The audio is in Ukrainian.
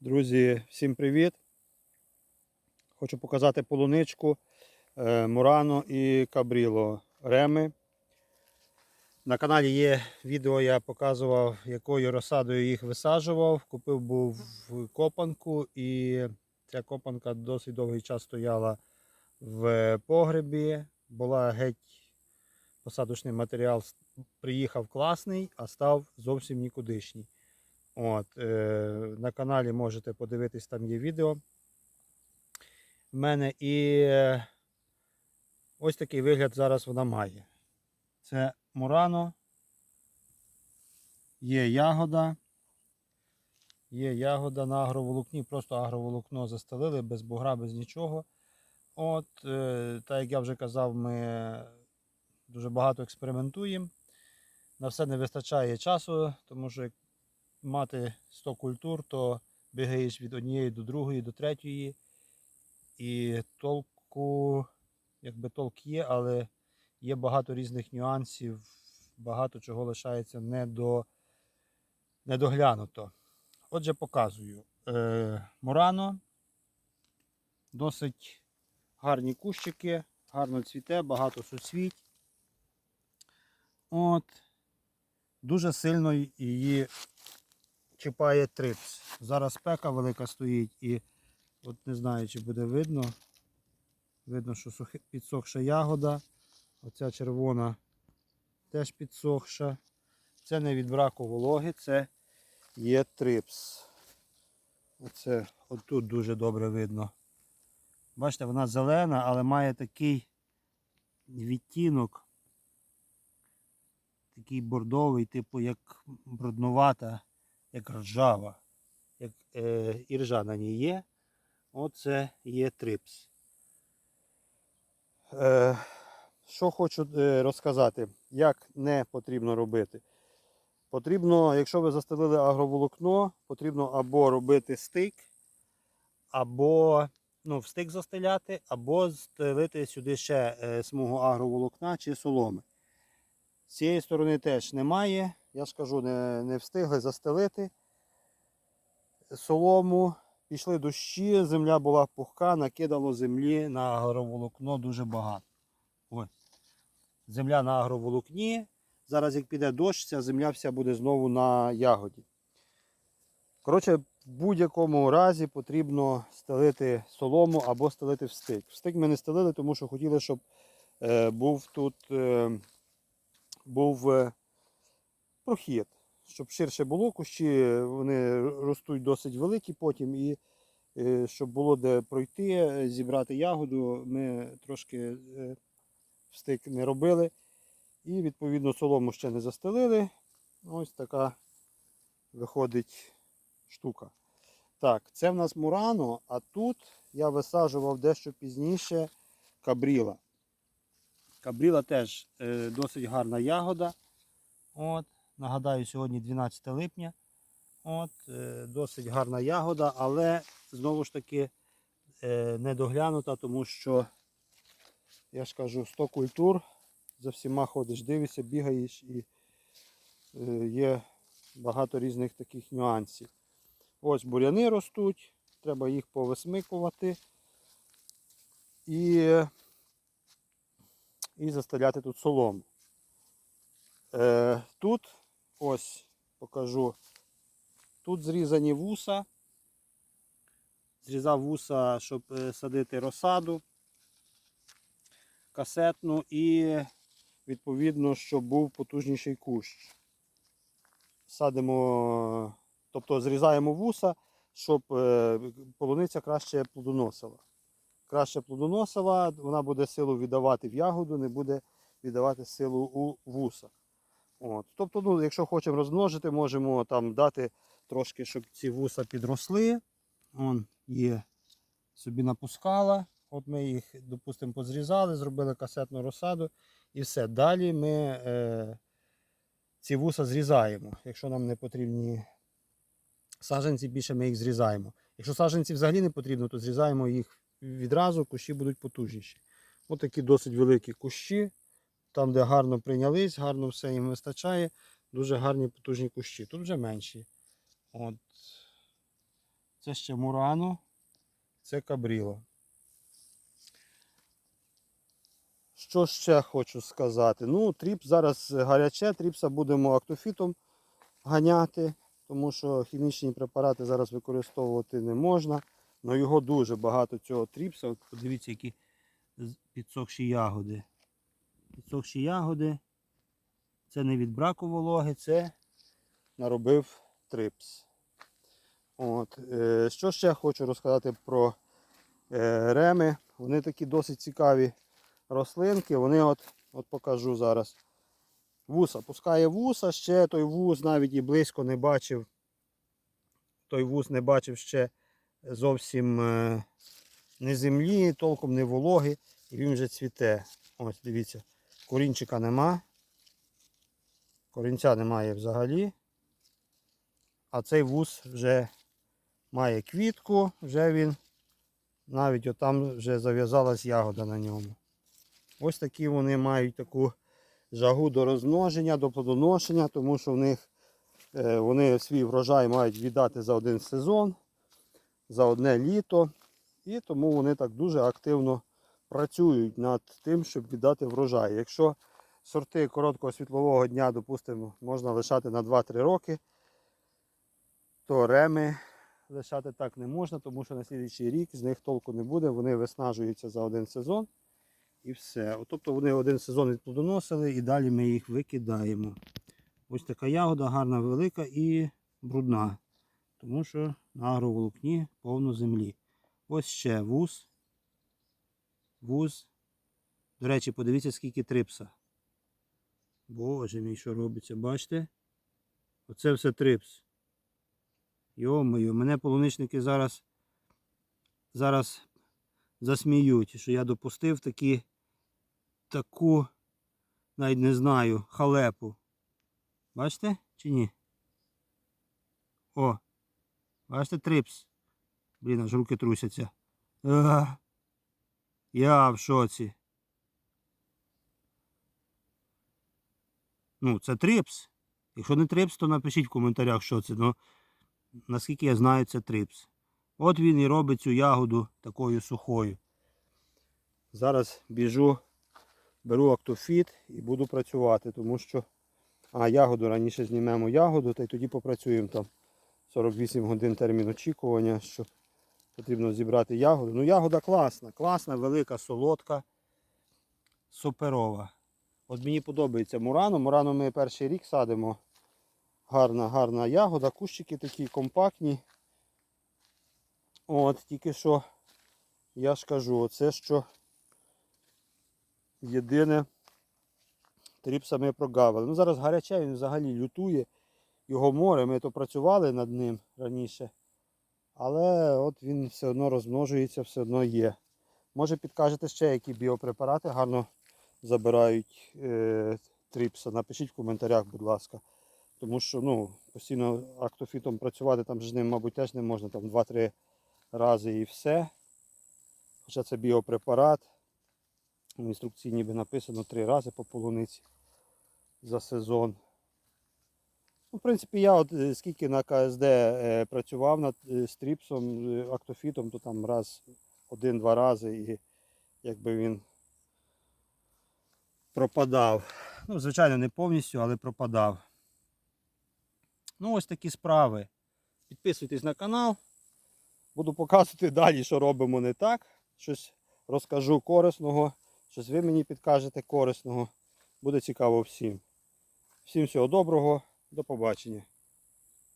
Друзі, всім привіт! Хочу показати полуничку е, Мурано і Кабріло Реми. На каналі є відео, я показував, якою розсадою їх висаджував. Купив був копанку і ця копанка досить довгий час стояла в погребі. Була геть посадочний матеріал, приїхав класний, а став зовсім нікудишній. От, е, на каналі можете подивитись, там є відео. В мене і е, ось такий вигляд зараз вона має. Це Мурано. Є ягода. Є ягода на агроволокні, просто агроволокно застелили, без бугра, без нічого. От, е, так як я вже казав, ми дуже багато експериментуємо. На все не вистачає часу, тому що мати 100 культур, то бігаєш від однієї до другої, до третьої. І толку, якби толк є, але є багато різних нюансів, багато чого лишається недо, недоглянуто. Отже, показую. Е, Мурано. Досить гарні кущики, гарно цвіте, багато суцвіть. От. Дуже сильно її чіпає трипс. Зараз пека велика стоїть і от не знаю, чи буде видно. Видно, що підсохша ягода. Оця червона теж підсохша. Це не від браку вологи, це є трипс. Оце отут дуже добре видно. Бачите, вона зелена, але має такий відтінок. Такий бордовий, типу як бруднувата як ржава, як е, і ржа на ній є. Оце є трипс. Е, що хочу е, розказати, як не потрібно робити. Потрібно, якщо ви застелили агроволокно, потрібно або робити стик, або ну, в стик застеляти, або стелити сюди ще е, смугу агроволокна чи соломи. З цієї сторони теж немає. Я ж кажу, не, не встигли застелити солому. Пішли дощі, земля була пухка, накидало землі на агроволокно дуже багато. Ось. Земля на агроволокні. Зараз, як піде дощ, ця земля вся буде знову на ягоді. Коротше, в будь-якому разі потрібно стелити солому або стелити в стик. В стик ми не стелили, тому що хотіли, щоб е, був тут е, був е, прохід, щоб ширше було кущі, вони ростуть досить великі потім, і е, щоб було де пройти, е, зібрати ягоду, ми трошки е, стик не робили. І відповідно солому ще не застелили. Ось така виходить штука. Так, це в нас Мурано, а тут я висаджував дещо пізніше кабріла. Кабріла теж е, досить гарна ягода. От, нагадаю, сьогодні 12 липня. От, е, досить гарна ягода, але знову ж таки е, не доглянута, тому що, я ж кажу, 100 культур. За всіма ходиш, дивишся, бігаєш і е, є багато різних таких нюансів. Ось буряни ростуть, треба їх повисмикувати. І і застеляти тут солому. Тут ось покажу. Тут зрізані вуса. Зрізав вуса, щоб е, садити розсаду касетну і відповідно, щоб був потужніший кущ. Садимо, тобто зрізаємо вуса, щоб е, полуниця краще плодоносила краще плодоносила, вона буде силу віддавати в ягоду, не буде віддавати силу у вусах. От. Тобто, ну, якщо хочемо розмножити, можемо там дати трошки, щоб ці вуса підросли. Вон є собі напускала. От ми їх, допустимо, позрізали, зробили касетну розсаду і все. Далі ми е, ці вуса зрізаємо. Якщо нам не потрібні саджанці, більше ми їх зрізаємо. Якщо саджанці взагалі не потрібно, то зрізаємо їх відразу, кущі будуть потужніші. Ось такі досить великі кущі. Там, де гарно прийнялись, гарно все їм вистачає. Дуже гарні потужні кущі. Тут вже менші. От. Це ще Мурано, це Кабріло. Що ще хочу сказати? Ну, тріп зараз гаряче, тріпса будемо актофітом ганяти, тому що хімічні препарати зараз використовувати не можна. але його дуже багато цього тріпса. От подивіться, які підсохші ягоди. Підсохші ягоди. Це не від браку вологи, це наробив трипс. От. Е, що ще хочу розказати про е, реми. Вони такі досить цікаві рослинки. Вони от, от покажу зараз. Вуса пускає вуса, ще той вус навіть і близько не бачив. Той вус не бачив ще зовсім е, не землі, толком не вологи, і він вже цвіте. Ось дивіться, корінчика нема. Корінця немає взагалі. А цей вус вже має квітку, вже він навіть отам вже зав'язалась ягода на ньому. Ось такі вони мають таку жагу до розмноження, до плодоношення, тому що в них е, вони свій врожай мають віддати за один сезон, за одне літо. І тому вони так дуже активно працюють над тим, щоб віддати врожай. Якщо сорти короткого світлового дня, допустимо, можна лишати на 2-3 роки, то реми лишати так не можна, тому що на слідуючий рік з них толку не буде, вони виснажуються за один сезон. І все. Тобто вони один сезон відплодоносили і далі ми їх викидаємо. Ось така ягода гарна, велика і брудна. Тому що на агроволокні повно землі. Ось ще вуз. Вуз. До речі, подивіться, скільки трипса. Боже мій, що робиться, бачите? Оце все трипс. Йо-моє, мене полуничники зараз, зараз засміють, що я допустив такі, таку, навіть не знаю, халепу. Бачите чи ні? О, бачите трипс. Блін, аж руки трусяться. А, я в шоці. Ну, це трипс. Якщо не трипс, то напишіть в коментарях, що це. Ну, наскільки я знаю, це трипс. От він і робить цю ягоду такою сухою. Зараз біжу, беру актофіт і буду працювати, тому що а, ягоду раніше знімемо ягоду, та й тоді попрацюємо там 48 годин термін очікування, що потрібно зібрати ягоду. Ну, ягода класна, класна, велика, солодка, суперова. От мені подобається Мурано. Мурано ми перший рік садимо. Гарна, гарна ягода, кущики такі компактні. От, тільки що я ж кажу, оце що єдине тріпса ми прогавили. Ну зараз гаряче, він взагалі лютує. Його море, ми то працювали над ним раніше. Але от він все одно розмножується, все одно є. Може підкажете ще, які біопрепарати гарно забирають е, тріпса. Напишіть в коментарях, будь ласка. Тому що ну, постійно актофітом працювати там з ним, мабуть, теж не можна там 2-3 рази і все. Хоча це біопрепарат. В інструкції ніби написано 3 рази по полуниці за сезон. Ну, в принципі, я от е, скільки на КСД е, працював над е, стріпсом, актофітом, то там раз, один-два рази і якби він пропадав. Ну, звичайно, не повністю, але пропадав. Ну, ось такі справи. Підписуйтесь на канал. Буду показувати далі, що робимо не так. Щось розкажу корисного, щось ви мені підкажете корисного. Буде цікаво всім. Всім всього доброго, до побачення.